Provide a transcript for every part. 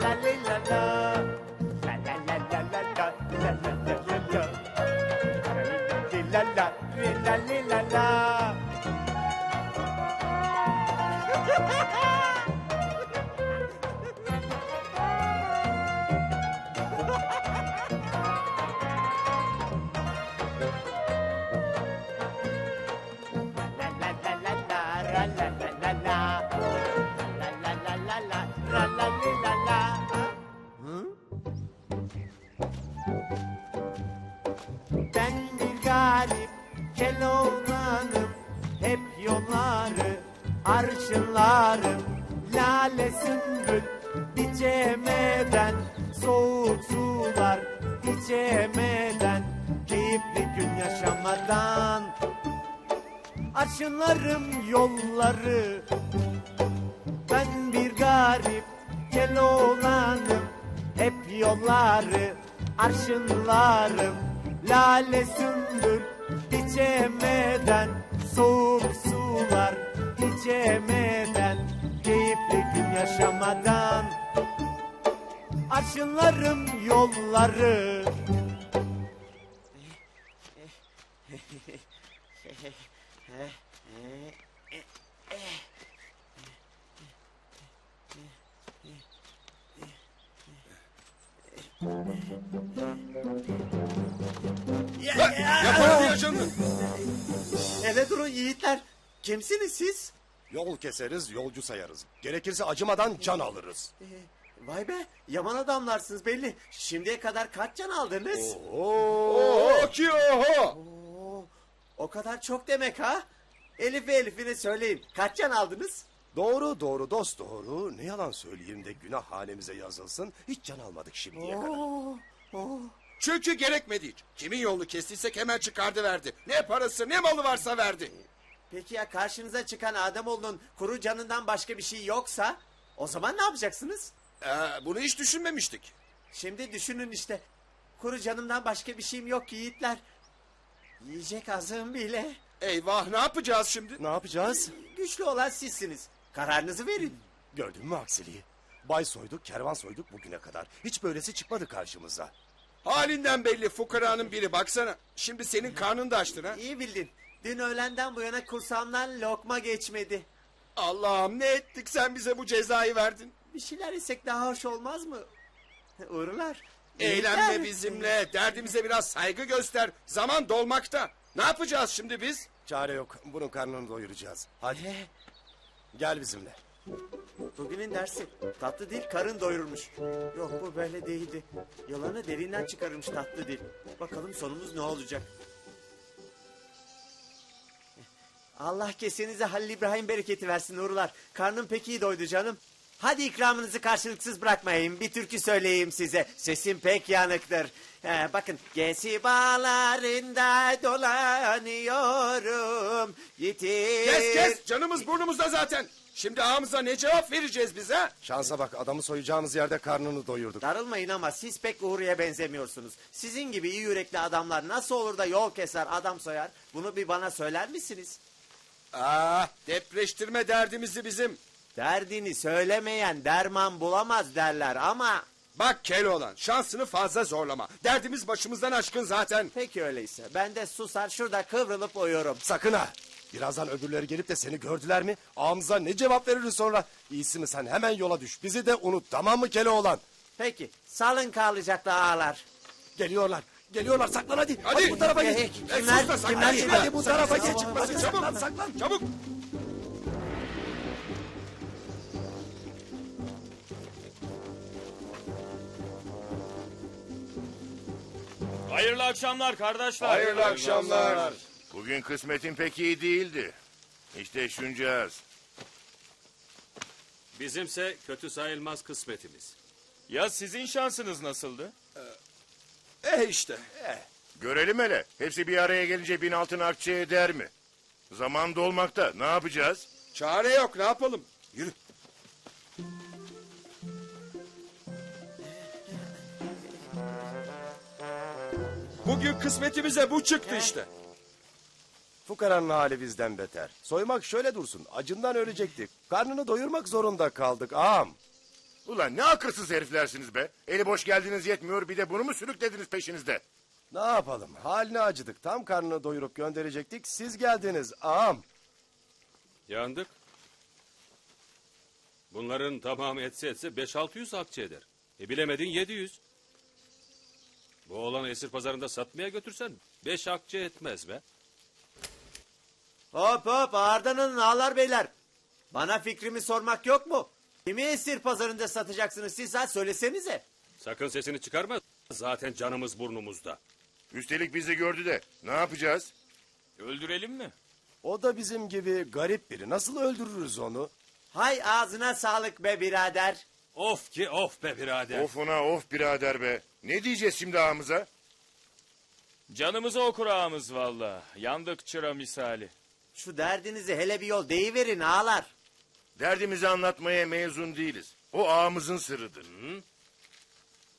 Saturday. Yolları Arşınlarım Lale sümbül içemeden Soğuk sular içemeden Keyifli gün yaşamadan. Aşınlarım yolları Ben bir garip Keloğlanım Hep yolları Arşınlarım Lale sümbül içemeden Soğuk sular içemeden Keyifli gün yaşamadan Aşınlarım yolları Yaparız yaşandı. Hele durun yiğitler. Kimsiniz siz? Yol keseriz, yolcu sayarız. Gerekirse acımadan can alırız. Vay be yaman adamlarsınız belli. Şimdiye kadar kaç can aldınız? Oo, ki oho. O kadar çok demek ha? Elif ve Elif'ine söyleyin. Kaç can aldınız? Doğru doğru dost doğru. Ne yalan söyleyeyim de günah hanemize yazılsın. Hiç can almadık şimdiye kadar. Çünkü gerekmedi hiç. Kimin yolunu kestiysek hemen çıkardı verdi. Ne parası ne malı varsa verdi. Peki ya karşınıza çıkan Ademoğlu'nun kuru canından başka bir şey yoksa? O zaman ne yapacaksınız? Ee, bunu hiç düşünmemiştik. Şimdi düşünün işte. Kuru canımdan başka bir şeyim yok yiğitler. Yiyecek azığım bile. Eyvah ne yapacağız şimdi? Ne yapacağız? Güçlü olan sizsiniz. Kararınızı verin. Gördün mü aksiliği? Bay soyduk, kervan soyduk bugüne kadar. Hiç böylesi çıkmadı karşımıza. Halinden belli fukaranın biri baksana. Şimdi senin karnın da açtın ha. İyi bildin. Dün öğlenden bu yana kursağımdan lokma geçmedi. Allah'ım ne ettik sen bize bu cezayı verdin. Bir şeyler yesek daha hoş olmaz mı? Uğurlar. Eğlenme bizimle. Derdimize biraz saygı göster. Zaman dolmakta. Ne yapacağız şimdi biz? Çare yok. Bunun karnını doyuracağız. Hadi gel bizimle. Bugünün dersi tatlı dil karın doyurmuş. Yok bu böyle değildi. Yalanı derinden çıkarmış tatlı dil. Bakalım sonumuz ne olacak? Allah kesenize Halil İbrahim bereketi versin Uğurlar. Karnım pek iyi doydu canım. Hadi ikramınızı karşılıksız bırakmayın. Bir türkü söyleyeyim size. Sesim pek yanıktır. He, bakın. Gesi bağlarında dolanıyorum. Yitir. Kes kes canımız burnumuzda zaten. Şimdi ağamıza ne cevap vereceğiz biz ha? Şansa bak adamı soyacağımız yerde karnını doyurduk. Darılmayın ama siz pek Uğur'ya benzemiyorsunuz. Sizin gibi iyi yürekli adamlar nasıl olur da yol keser adam soyar? Bunu bir bana söyler misiniz? Ah depreştirme derdimizi bizim. Derdini söylemeyen derman bulamaz derler ama... Bak Keloğlan şansını fazla zorlama. Derdimiz başımızdan aşkın zaten. Peki öyleyse ben de susar şurada kıvrılıp uyuyorum. Sakın ha. Birazdan öbürleri gelip de seni gördüler mi? Ağamıza ne cevap veririz sonra? İyisi mi sen hemen yola düş. Bizi de unut tamam mı Keloğlan? Peki salın kalacaklı ağalar. Geliyorlar. Geliyorlar saklan hadi. Hadi, Hadi. bu tarafa geç. hey, kimler, saklan kimler şurada? Hadi bu tarafa geç. Çıkmasın Hadi çabuk. saklan saklan. Çabuk. Hayırlı akşamlar kardeşler. Hayırlı akşamlar. Bugün kısmetin pek iyi değildi. İşte şuncağız. Bizimse kötü sayılmaz kısmetimiz. Ya sizin şansınız nasıldı? Eh işte. Görelim hele. Hepsi bir araya gelince bin altın akçe eder mi? Zaman dolmakta. Ne yapacağız? Çare yok ne yapalım? Yürü. Bugün kısmetimize bu çıktı işte. Fukaranın hali bizden beter. Soymak şöyle dursun. Acından ölecektik. Karnını doyurmak zorunda kaldık ağam. Ulan ne akılsız heriflersiniz be. Eli boş geldiniz yetmiyor bir de bunu mu sürüklediniz peşinizde? Ne yapalım? Haline acıdık. Tam karnını doyurup gönderecektik. Siz geldiniz ağam. Yandık. Bunların tamamı etse etse 5-600 akçe eder. E bilemedin 700. Bu oğlanı esir pazarında satmaya götürsen 5 akçe etmez be. Hop hop ağırdan alın ağlar beyler. Bana fikrimi sormak yok mu? Kimi esir pazarında satacaksınız siz ha söylesenize. Sakın sesini çıkarma. Zaten canımız burnumuzda. Üstelik bizi gördü de. Ne yapacağız? Öldürelim mi? O da bizim gibi garip biri. Nasıl öldürürüz onu? Hay ağzına sağlık be birader. Of ki of be birader. Ofuna of birader be. Ne diyeceğiz şimdi ağamıza? Canımıza okur ağamız valla. Yandık çıra misali. Şu derdinizi hele bir yol deyiverin ağalar. Derdimizi anlatmaya mezun değiliz. O ağamızın sırrıdır.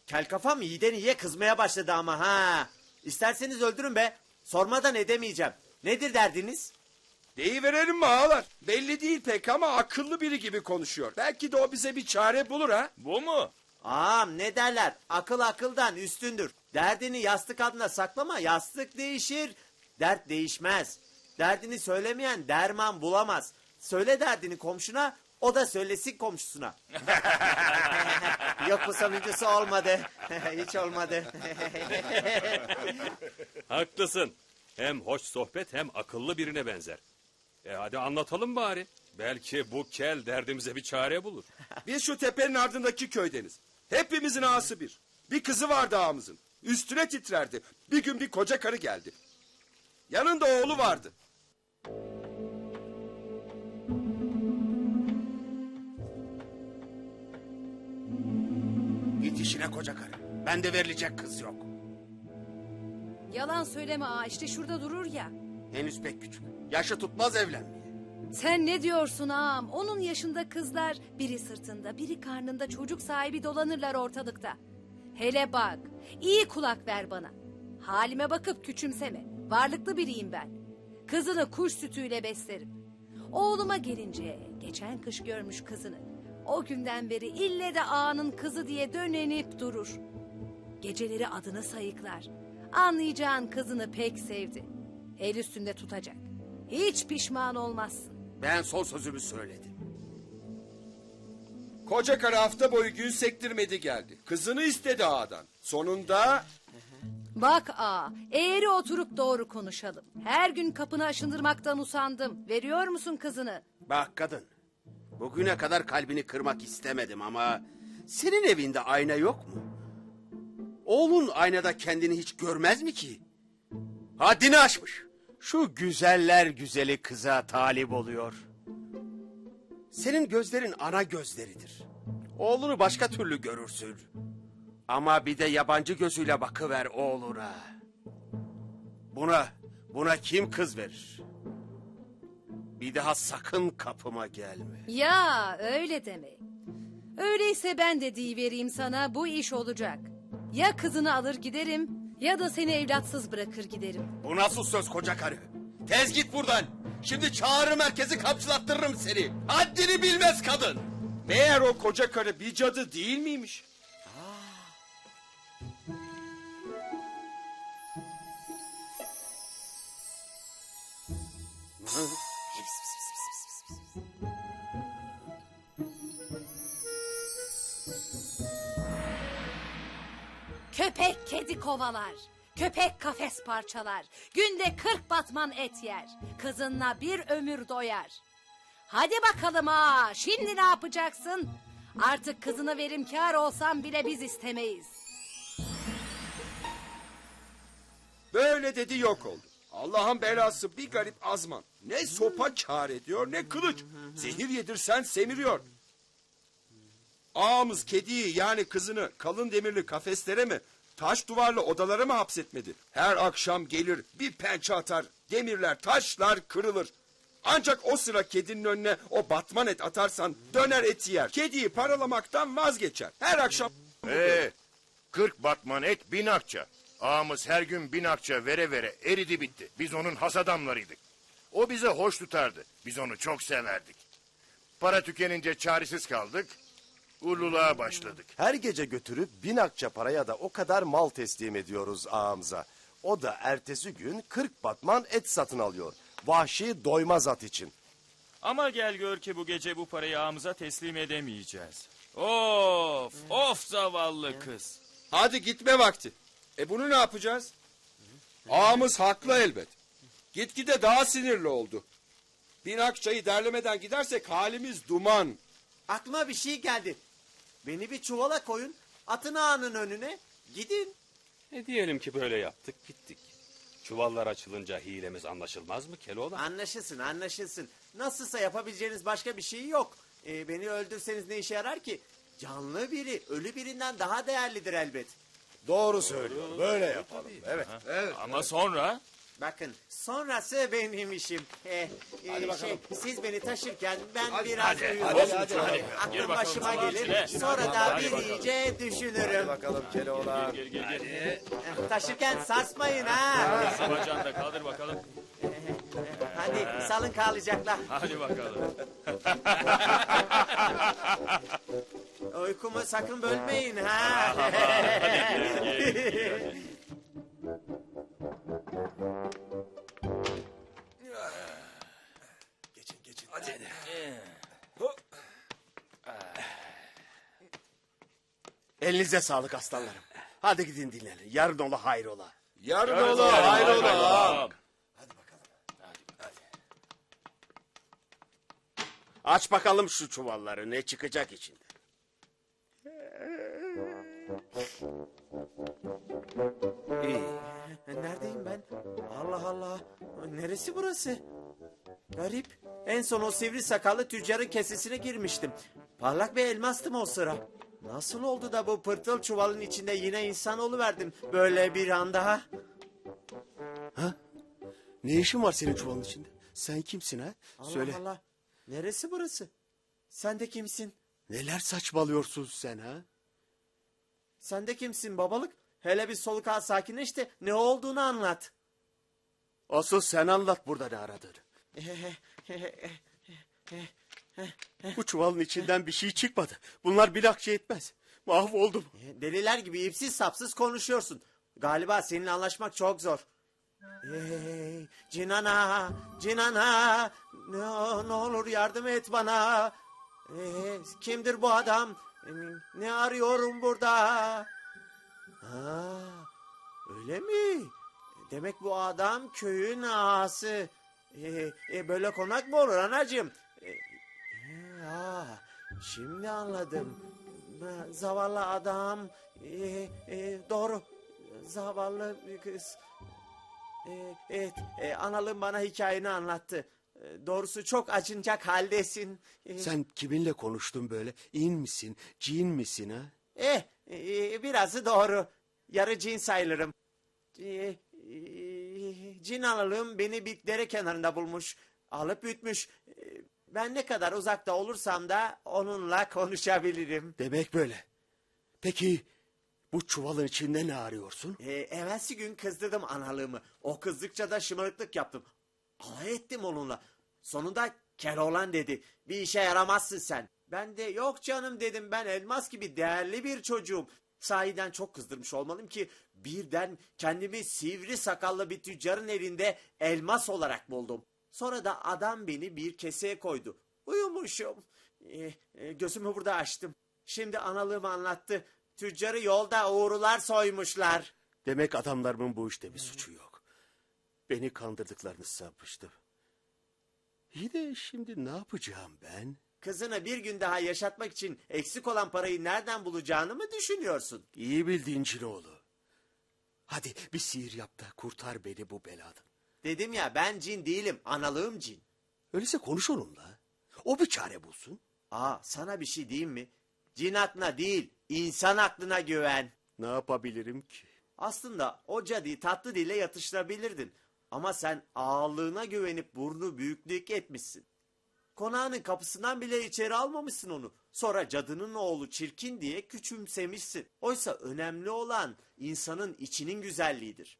Kel kafam iyiden iyiye kızmaya başladı ama ha. İsterseniz öldürün be. Sormadan edemeyeceğim. Nedir derdiniz? Deyiverelim mi ağalar? Belli değil pek ama akıllı biri gibi konuşuyor. Belki de o bize bir çare bulur ha. Bu mu? Ağam ne derler? Akıl akıldan üstündür. Derdini yastık altına saklama. Yastık değişir. Dert değişmez. Derdini söylemeyen derman bulamaz. Söyle derdini komşuna, o da söylesin komşusuna. Yok bu sonuncusu olmadı. Hiç olmadı. Haklısın. Hem hoş sohbet hem akıllı birine benzer. E hadi anlatalım bari. Belki bu kel derdimize bir çare bulur. Biz şu tepenin ardındaki köydeniz. Hepimizin ağası bir. Bir kızı vardı ağamızın. Üstüne titrerdi. Bir gün bir koca karı geldi. Yanında oğlu vardı. İşine koca karı. Bende verilecek kız yok. Yalan söyleme aa işte şurada durur ya. Henüz pek küçük. Yaşı tutmaz evlenmeye. Sen ne diyorsun ağam? Onun yaşında kızlar biri sırtında biri karnında çocuk sahibi dolanırlar ortalıkta. Hele bak iyi kulak ver bana. Halime bakıp küçümseme. Varlıklı biriyim ben. Kızını kuş sütüyle beslerim. Oğluma gelince geçen kış görmüş kızını. O günden beri ille de ağanın kızı diye dönenip durur. Geceleri adını sayıklar. Anlayacağın kızını pek sevdi. El üstünde tutacak. Hiç pişman olmazsın. Ben son sözümü söyledim. Koca karı hafta boyu gün sektirmedi geldi. Kızını istedi ağadan. Sonunda Bak aa, eğri oturup doğru konuşalım. Her gün kapını aşındırmaktan usandım. Veriyor musun kızını? Bak kadın. Bugüne kadar kalbini kırmak istemedim ama... Senin evinde ayna yok mu? Oğlun aynada kendini hiç görmez mi ki? Haddini aşmış. Şu güzeller güzeli kıza talip oluyor. Senin gözlerin ana gözleridir. Oğlunu başka türlü görürsün. Ama bir de yabancı gözüyle bakıver oğluna. Buna, buna kim kız verir? Bir daha sakın kapıma gelme. Ya öyle demek. Öyleyse ben de vereyim sana bu iş olacak. Ya kızını alır giderim ya da seni evlatsız bırakır giderim. Bu nasıl söz koca karı? Tez git buradan. Şimdi çağrı merkezi kapçılattırırım seni. Haddini bilmez kadın. meğer o koca karı bir cadı değil miymiş? Köpek kedi kovalar. Köpek kafes parçalar. Günde kırk batman et yer. Kızınla bir ömür doyar. Hadi bakalım ha. Şimdi ne yapacaksın? Artık kızını verimkar olsam bile biz istemeyiz. Böyle dedi yok oldu. Allah'ın belası bir garip azman. Ne sopa kar ediyor ne kılıç. Zehir yedirsen semiriyor. Ağamız kediyi yani kızını kalın demirli kafeslere mi, taş duvarlı odalara mı hapsetmedi? Her akşam gelir bir pençe atar, demirler, taşlar kırılır. Ancak o sıra kedinin önüne o batman et atarsan döner eti yer. Kediyi paralamaktan vazgeçer. Her akşam... Ee, 40 batman et bin akça. Ağamız her gün bin akça vere vere eridi bitti. Biz onun has adamlarıydık. O bize hoş tutardı. Biz onu çok severdik. Para tükenince çaresiz kaldık. Ululuğa başladık. Her gece götürüp bin akça paraya da o kadar mal teslim ediyoruz ağamıza. O da ertesi gün 40 batman et satın alıyor. Vahşi doymaz at için. Ama gel gör ki bu gece bu parayı ağamıza teslim edemeyeceğiz. Of, of zavallı kız. Hadi gitme vakti. E bunu ne yapacağız? Ağamız haklı elbet. Gitgide daha sinirli oldu. Bin akçayı derlemeden gidersek halimiz duman. Aklıma bir şey geldi. Beni bir çuvala koyun. Atın ağanın önüne. Gidin. E diyelim ki böyle yaptık gittik. Çuvallar açılınca hilemiz anlaşılmaz mı Keloğlan? Anlaşılsın anlaşılsın. Nasılsa yapabileceğiniz başka bir şey yok. Ee, beni öldürseniz ne işe yarar ki? Canlı biri ölü birinden daha değerlidir elbet. Doğru söylüyor. Böyle yapalım. Evet. Ama sonra... Bakın sonrası benim işim. Ee, e, şey, siz beni taşırken ben biraz uyurum. hadi, hadi. Aklım bakalım, başıma gelir. içine. Sonra da Hadi bir bakalım. iyice düşünürüm. Bakalım Keloğlan. Gel gel gel. Eh, Taşırken sarsmayın ha. Bacağını da kaldır bakalım. Hadi salın kalacaklar. Hadi bakalım. Uykumu sakın bölmeyin ha. Elinize sağlık aslanlarım. Hadi gidin dinlenin. Yarın ola hayrola. Yarın ola hayrola. Aç bakalım şu çuvalları ne çıkacak içinde. İyi. Neredeyim ben? Allah Allah. Neresi burası? Garip. En son o sivri sakallı tüccarın kesesine girmiştim. Parlak bir elmastım o sıra. Nasıl oldu da bu pırtıl çuvalın içinde yine insan verdim böyle bir anda? Ne işin var senin çuvalın içinde? Sen kimsin ha? Allah Söyle. Allah. Neresi burası? Sen de kimsin? Neler saçmalıyorsun sen ha? Sen de kimsin babalık? Hele bir soluk al sakinleş de ne olduğunu anlat. Asıl sen anlat burada ne aradığını. Bu çuvalın içinden bir şey çıkmadı. Bunlar bir akçe etmez. Mahvoldum. Deliler gibi ipsiz sapsız konuşuyorsun. Galiba seninle anlaşmak çok zor. Hey, Cinana, Cinana, ne, ne olur yardım et bana. Ee, kimdir bu adam? Ne arıyorum burada? Ha, öyle mi? Demek bu adam köyün ağası. Ee, böyle konak mı olur anacığım? Ee, aa, şimdi anladım. Ha, Zavallı adam. Ee, doğru. Zavallı kız. Ee, evet, e, analım bana hikayeni anlattı. Ee, doğrusu çok acınacak haldesin. Ee, Sen kiminle konuştun böyle? İn misin? Cin misin ha? Eh, e, birazı doğru. Yarı cin sayılırım. E, e, cin analığım beni bir dere kenarında bulmuş. Alıp büyütmüş. E, ben ne kadar uzakta olursam da onunla konuşabilirim. Demek böyle. Peki bu çuvalın içinde ne arıyorsun? E, evvelsi gün kızdırdım analığımı. O kızdıkça da şımarıklık yaptım. Alay ettim onunla. Sonunda Keloğlan dedi. Bir işe yaramazsın sen. Ben de yok canım dedim ben elmas gibi değerli bir çocuğum. Sahiden çok kızdırmış olmalıyım ki birden kendimi sivri sakallı bir tüccarın elinde elmas olarak buldum. Sonra da adam beni bir keseye koydu. Uyumuşum. E, e, gözümü burada açtım. Şimdi analığımı anlattı. Tüccarı yolda uğrular soymuşlar. Demek adamlarımın bu işte bir suçu yok. Beni kandırdıklarını sanmıştım. İyi de şimdi ne yapacağım ben? Kızını bir gün daha yaşatmak için eksik olan parayı nereden bulacağını mı düşünüyorsun? İyi bildiğin Cinoğlu. Hadi bir sihir yap da kurtar beni bu beladan. Dedim ya ben cin değilim, analığım cin. Öyleyse konuş onunla. O bir çare bulsun. Aa sana bir şey diyeyim mi? Cin aklına değil, insan aklına güven. Ne yapabilirim ki? Aslında o cadıyı tatlı dille yatıştırabilirdin. Ama sen ağırlığına güvenip burnu büyüklük etmişsin. Konağının kapısından bile içeri almamışsın onu. Sonra cadının oğlu çirkin diye küçümsemişsin. Oysa önemli olan insanın içinin güzelliğidir.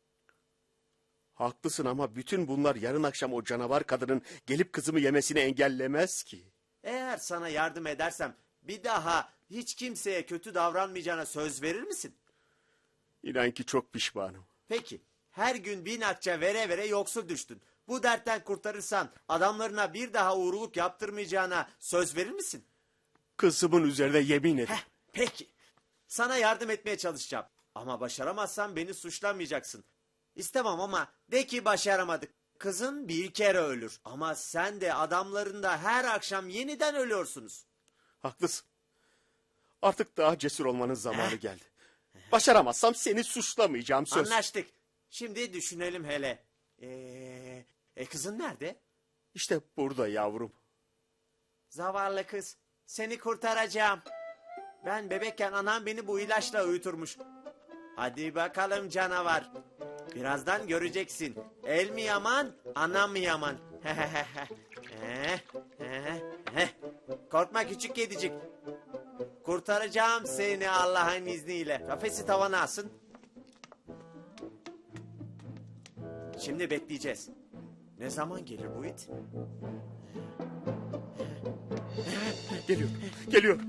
Haklısın ama bütün bunlar yarın akşam o canavar kadının gelip kızımı yemesini engellemez ki. Eğer sana yardım edersem bir daha hiç kimseye kötü davranmayacağına söz verir misin? İnan ki çok pişmanım. Peki her gün bin akçe vere vere yoksul düştün. Bu dertten kurtarırsan adamlarına bir daha uğurluk yaptırmayacağına söz verir misin? Kızımın üzerine yemin ederim. Heh, peki. Sana yardım etmeye çalışacağım. Ama başaramazsan beni suçlamayacaksın. İstemem ama de ki başaramadık. Kızın bir kere ölür. Ama sen de adamlarında her akşam yeniden ölüyorsunuz. Haklısın. Artık daha cesur olmanın zamanı geldi. Başaramazsam seni suçlamayacağım söz. Anlaştık. Şimdi düşünelim hele. Ee, e kızın nerede? İşte burada yavrum. Zavallı kız. Seni kurtaracağım. Ben bebekken anam beni bu ilaçla uyuturmuş. Hadi bakalım canavar. Birazdan göreceksin. El mi yaman, anam mı yaman? Eh, eh, eh. Korkma küçük kedicik. Kurtaracağım seni Allah'ın izniyle. Kafesi tavana asın. Şimdi bekleyeceğiz. Ne zaman gelir bu it? Geliyor, geliyor.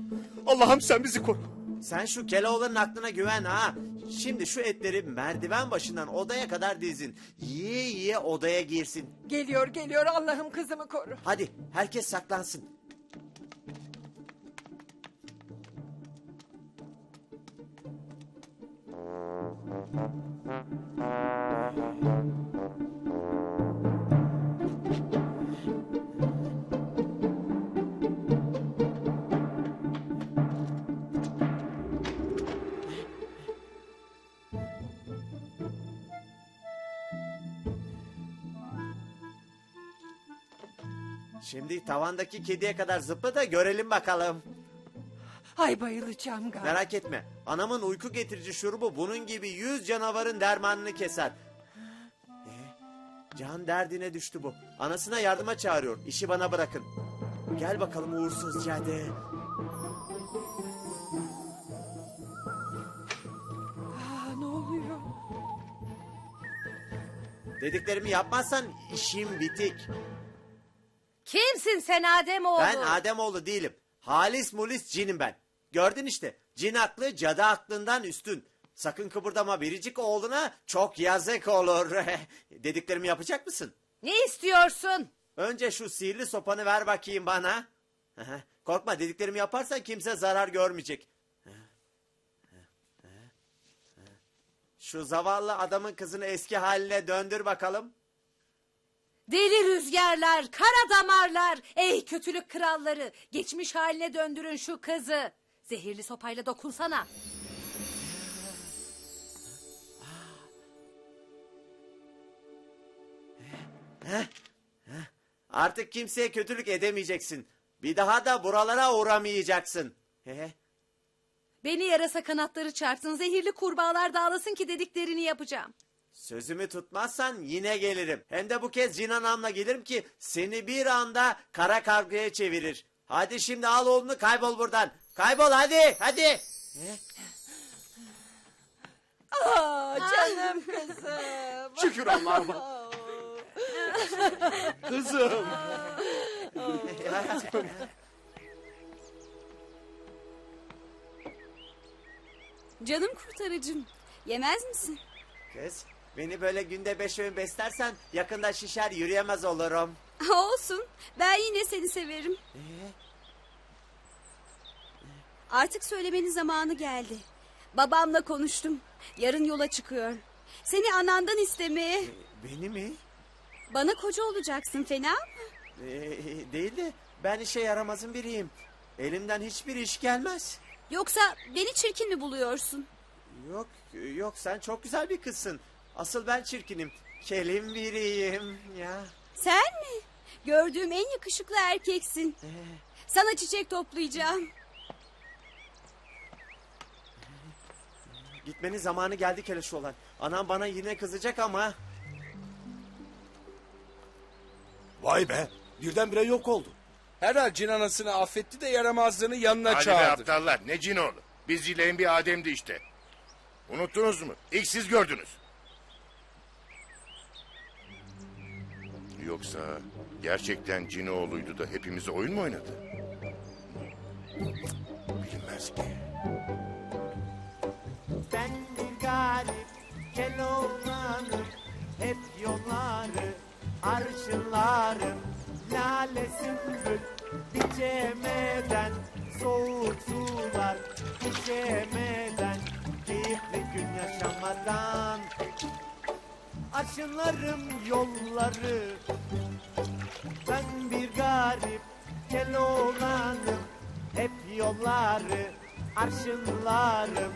Allah'ım sen bizi koru. Sen şu Keloğlan'ın aklına güven ha. Şimdi şu etleri merdiven başından odaya kadar dizin. Yiye yiye odaya girsin. Geliyor geliyor Allah'ım kızımı koru. Hadi herkes saklansın. Tavandaki kediye kadar zıpla da görelim bakalım. Ay bayılacağım galiba. Merak etme. Anamın uyku getirici şurubu bunun gibi yüz canavarın dermanını keser. Ee, can derdine düştü bu. Anasına yardıma çağırıyor. İşi bana bırakın. Gel bakalım uğursuz cadı. Aa, ne oluyor? Dediklerimi yapmazsan işim bitik. Kimsin sen Ademoğlu? Ben Ademoğlu değilim. Halis mulis cinim ben. Gördün işte. Cin aklı cadı aklından üstün. Sakın kıpırdama biricik oğluna çok yazık olur. Dediklerimi yapacak mısın? Ne istiyorsun? Önce şu sihirli sopanı ver bakayım bana. Korkma dediklerimi yaparsan kimse zarar görmeyecek. Şu zavallı adamın kızını eski haline döndür bakalım. Deli rüzgarlar, kara damarlar, ey kötülük kralları. Geçmiş haline döndürün şu kızı. Zehirli sopayla dokunsana. Artık kimseye kötülük edemeyeceksin. Bir daha da buralara uğramayacaksın. He? Beni yarasa kanatları çarpsın, zehirli kurbağalar dağılasın ki dediklerini yapacağım. Sözümü tutmazsan yine gelirim. Hem de bu kez Cinanam'la gelirim ki seni bir anda kara kargaya çevirir. Hadi şimdi al oğlunu kaybol buradan. Kaybol hadi hadi. Aa, canım kızım. Şükür Allah'ıma. Kızım. Canım kurtarıcım. Yemez misin? Kız beni böyle günde beş öğün beslersen yakında şişer yürüyemez olurum. Olsun. Ben yine seni severim. Artık söylemenin zamanı geldi. Babamla konuştum. Yarın yola çıkıyor. Seni anandan istemeye. Beni mi? Bana koca olacaksın fena mı? Ee, değil de ben işe yaramazın biriyim. Elimden hiçbir iş gelmez. Yoksa beni çirkin mi buluyorsun? Yok yok sen çok güzel bir kızsın. Asıl ben çirkinim. Kelim biriyim ya. Sen mi? Gördüğüm en yakışıklı erkeksin. Sana çiçek toplayacağım. Gitmenin zamanı geldi Keloşoğlan. Anam bana yine kızacak ama... Vay be birdenbire yok oldu. Herhal cin anasını affetti de yaramazlığını yanına Hadi be çağırdı. aptallar ne cinoğlu. Biz Zile'nin bir Adem'di işte. Unuttunuz mu? İlk siz gördünüz. Yoksa gerçekten Cinoğlu'ydu da hepimize oyun mu oynadı? Bilinmez ki. Ben bir garip Keloğlan'ım Hep yolları arşınlarım Lale sümbül biçemeden Soğuk sular içemeden Arşınlarım yolları. Ben bir garip Keloğlan'ım. Hep yolları arşınlarım.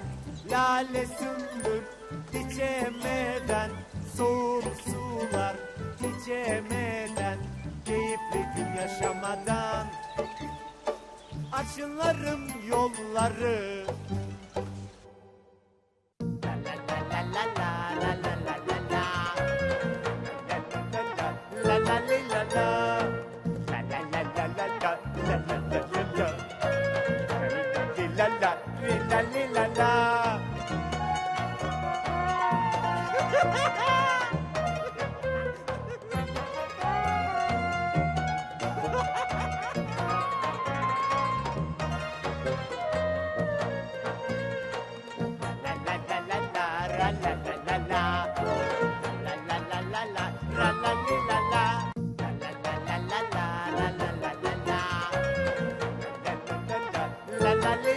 Lale sümbül içemeden Soğuk sular içemeden Keyifli gün yaşamadan. Arşınlarım yolları la ley.